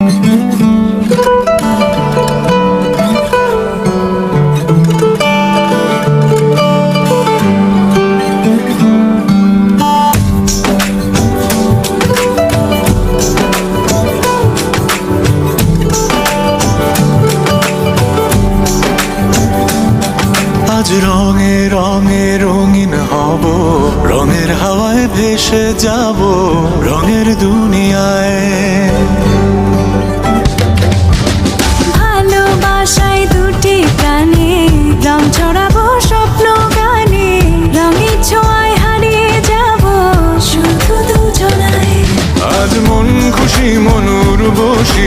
আজ রঙে রঙে রঙিন হব রঙের হাওয়ায় ভেসে যাব রঙের দুনিয়ায় মনুর বসি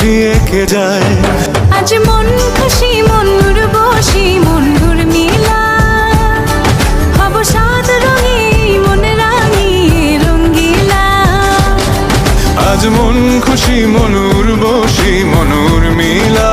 ছবি এঁকে যায়? আজ মন খুশি মন বসি মন মিলা। হব সাত রঙে মন রঙ্গিলা। আজ মন খুশি মনুর বসি মনুর মিলা।